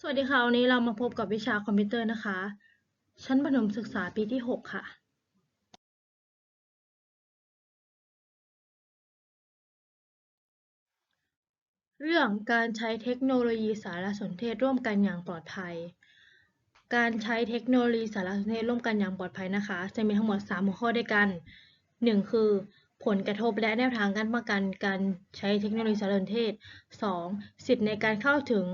สวัสดีค่ะ วันนี้เรามาพบกับวิชาคอมพิวเตอร์นะคะ ชั้นประถมศึกษาปีที่ 6 ค่ะ เรื่องการใช้เทคโนโลยีสารสนเทศร่วมกันอย่างปลอดภัย การใช้เทคโนโลยีสารสนเทศร่วมกันอย่างปลอดภัยนะคะ จะมีทั้งหมด 3 หัวข้อด้วยกัน 1. คือผลกระทบและแนวทางการป้องกันการใช้เทคโนโลยีสารสนเทศ 2. สิทธิในการเข้าถึง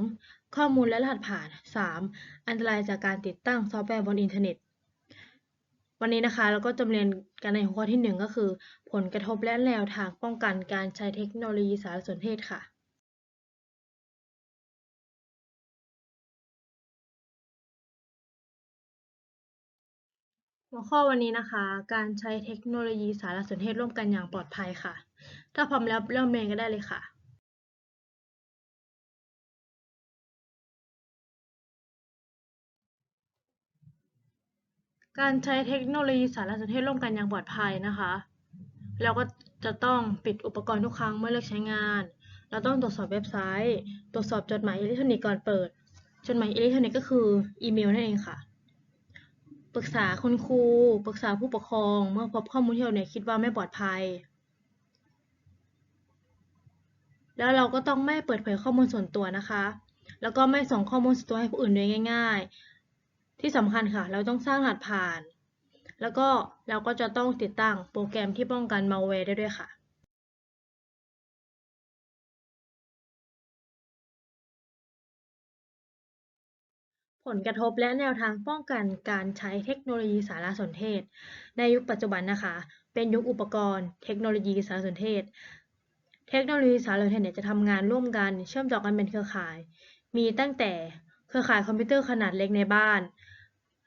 ข้อมูลและรหัสผ่าน 3. อันตรายจากการติดตั้งซอฟต์แวร์บนอินเทอร์เน็ต วันนี้นะคะเราก็จะเรียนกันในหัวข้อที่ 1 ก็คือ ผลกระทบและแนวทางป้องกันการใช้เทคโนโลยีสารสนเทศค่ะหัวข้อวันนี้นะคะ การใช้เทคโนโลยีสารสนเทศร่วมกันอย่างปลอดภัยค่ะ ถ้าพร้อมแล้วเริ่มเรียนกันได้เลยค่ะ การใช้เทคโนโลยีสารสนเทศร่วมกันอย่างปลอดภัยนะคะ เราก็จะต้องปิดอุปกรณ์ทุกครั้งเมื่อเลิกใช้งาน เราต้องตรวจสอบเว็บไซต์ ตรวจสอบจดหมายอิเล็กทรอนิกส์ก่อนเปิด จดหมายอิเล็กทรอนิกส์ก็คืออีเมลนั่นเองค่ะ ปรึกษาคุณครู ปรึกษาผู้ปกครอง เมื่อพบข้อมูลที่เราเนี่ยคิดว่าไม่ปลอดภัย แล้วเราก็ต้องไม่เปิดเผยข้อมูลส่วนตัวนะคะ แล้วก็ไม่ส่งข้อมูลส่วนตัวให้ผู้อื่นโดยง่าย ที่สำคัญค่ะ เราต้องสร้างรหัสผ่าน แล้วก็เราก็จะต้องติดตั้งโปรแกรมที่ป้องกันมัลแวร์ได้ด้วยค่ะผลกระทบและแนวทางป้องกันการใช้เทคโนโลยีสารสนเทศ ในยุคปัจจุบันนะคะ เป็นยุคอุปกรณ์ เทคโนโลยีสารสนเทศ เทคโนโลยีสารสนเทศเนี่ยจะทำงานร่วมกันเชื่อมต่อกันเป็นเครือข่าย มีตั้งแต่เครือข่ายคอมพิวเตอร์ขนาดเล็กในบ้าน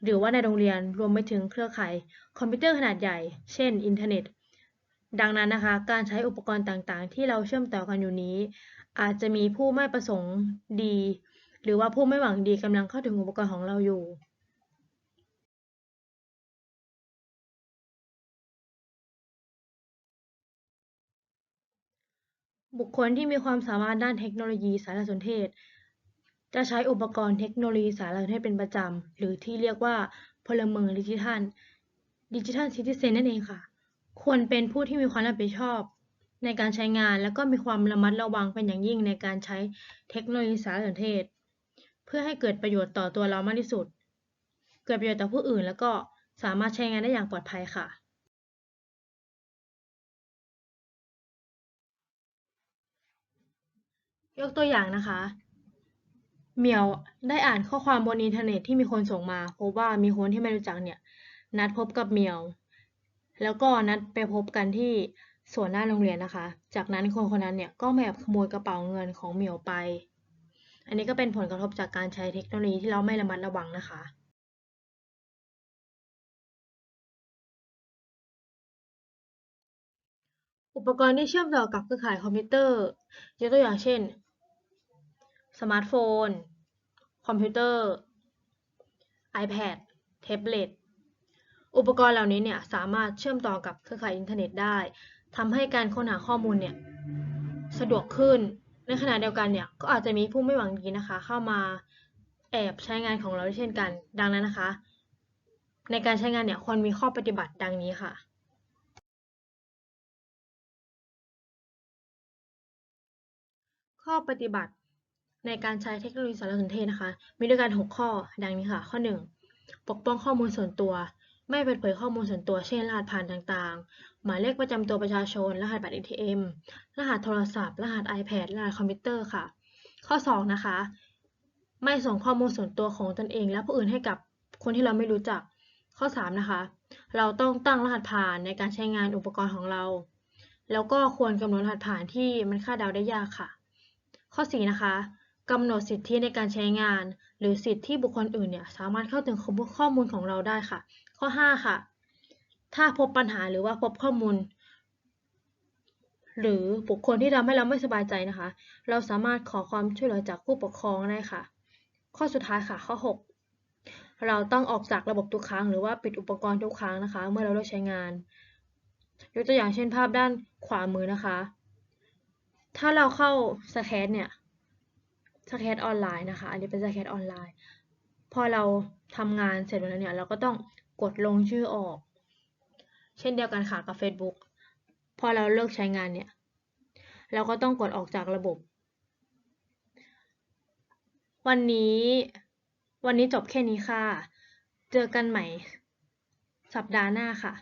หรือว่าในโรงเรียนรวมไปถึงเครือข่ายคอมพิวเตอร์ขนาดใหญ่ เช่น อินเทอร์เน็ต ดังนั้นนะคะ การใช้อุปกรณ์ต่างๆ ที่เราเชื่อมต่อกันอยู่นี้ อาจจะมีผู้ไม่ประสงค์ดี หรือว่าผู้ไม่หวังดีกำลังเข้าถึงอุปกรณ์ของเราอยู่บุคคลที่มีความสามารถด้านเทคโนโลยีสารสนเทศ จะใช้อุปกรณ์เทคโนโลยีสารสนเทศเป็นประจำ หรือที่เรียกว่าพลเมืองดิจิทัลดิจิทัลซิติเซนนั่นเองค่ะ ควรเป็นผู้ที่มีความรับผิดชอบ ในการใช้งานและก็มีความระมัดระวังเป็นอย่างยิ่งในการใช้เทคโนโลยีสารสนเทศ เพื่อให้เกิดประโยชน์ต่อตัวเรามากที่สุด เกิดประโยชน์ต่อผู้อื่น แล้วก็สามารถใช้งานได้อย่างปลอดภัยค่ะ ยกตัวอย่างนะคะ เหมียวได้อ่านข้อความบนอินเทอร์เน็ตที่มีคนส่งมาพบว่ามีคนที่ไม่รู้จักเนี่ย นัดพบกับเหมียว แล้วก็นัดไปพบกันที่สวนหน้าโรงเรียนนะคะ จากนั้นคนคนนั้นเนี่ยก็แอบขโมยกระเป๋าเงินของเหมียวไป อันนี้ก็เป็นผลกระทบจากการใช้เทคโนโลยีที่เราไม่ระมัดระวังนะคะอุปกรณ์ที่เชื่อมต่อกับเครือข่ายคอมพิวเตอร์ยกตัวอย่างเช่น สมาร์ทโฟน คอมพิวเตอร์ iPad แท็บเล็ตอุปกรณ์เหล่านี้เนี่ยสามารถเชื่อมต่อกับเครือข่ายอินเทอร์เน็ตได้ทำให้การค้นหาข้อมูลเนี่ยสะดวกขึ้น ในขณะเดียวกันเนี่ยก็อาจจะมีผู้ไม่หวังดีนะคะ เข้ามาแอบใช้งานของเราเช่นกัน ดังนั้นนะคะ ในการใช้งานเนี่ยควรมีข้อปฏิบัติดังนี้ค่ะข้อปฏิบัติ ในการใช้เทคโนโลยีสารสนเทศนะคะ มีด้วยกัน 6 ข้อ ดังนี้ค่ะ ข้อ 1 ปกป้องข้อมูลส่วนตัว ไม่เปิดเผยข้อมูลส่วนตัว เช่นรหัสผ่านต่างๆ หมายเลขประจำตัวประชาชน รหัสบัตร ATM รหัสโทรศัพท์ รหัส iPad รหัสคอมพิวเตอร์ค่ะ ข้อ 2 นะคะ ไม่ส่งข้อมูลส่วนตัวของตนเอง และผู้อื่นให้กับคนที่เราไม่รู้จัก ข้อ 3 นะคะ เราต้องตั้งรหัสผ่านในการใช้งานอุปกรณ์ของเรา แล้วก็ควรกำหนดรหัสผ่านที่มันคาดเดาได้ยากค่ะ ข้อ 4 นะคะ กำหนดสิทธิในการใช้งาน หรือสิทธิที่บุคคลอื่นเนี่ยสามารถเข้าถึงข้อมูลของเราได้ค่ะ ข้อ 5 ค่ะ ถ้าพบปัญหาหรือว่าพบข้อมูล หรือบุคคลที่ทำให้เราไม่สบายใจนะคะ เราสามารถขอความช่วยเหลือจากผู้ปกครองได้ค่ะ ข้อสุดท้ายค่ะ ข้อ 6 เราต้องออกจากระบบทุกครั้ง หรือว่าปิดอุปกรณ์ทุกครั้งนะคะ เมื่อเราเลิกใช้งาน ยกตัวอย่างเช่นภาพด้านขวามือนะคะ ถ้าเราเข้าสแคนเนี่ย สแคทออนไลน์นะคะ อันนี้เป็นสแคทออนไลน์ พอเราทำงานเสร็จแล้วเนี่ย เราก็ต้องกดลงชื่อออก เช่นเดียวกันค่ะกับ Facebook พอเราเลิกใช้งานเนี่ย เราก็ต้องกดออกจากระบบ วันนี้ วันนี้จบแค่นี้ค่ะ เจอกันใหม่สัปดาห์หน้าค่ะ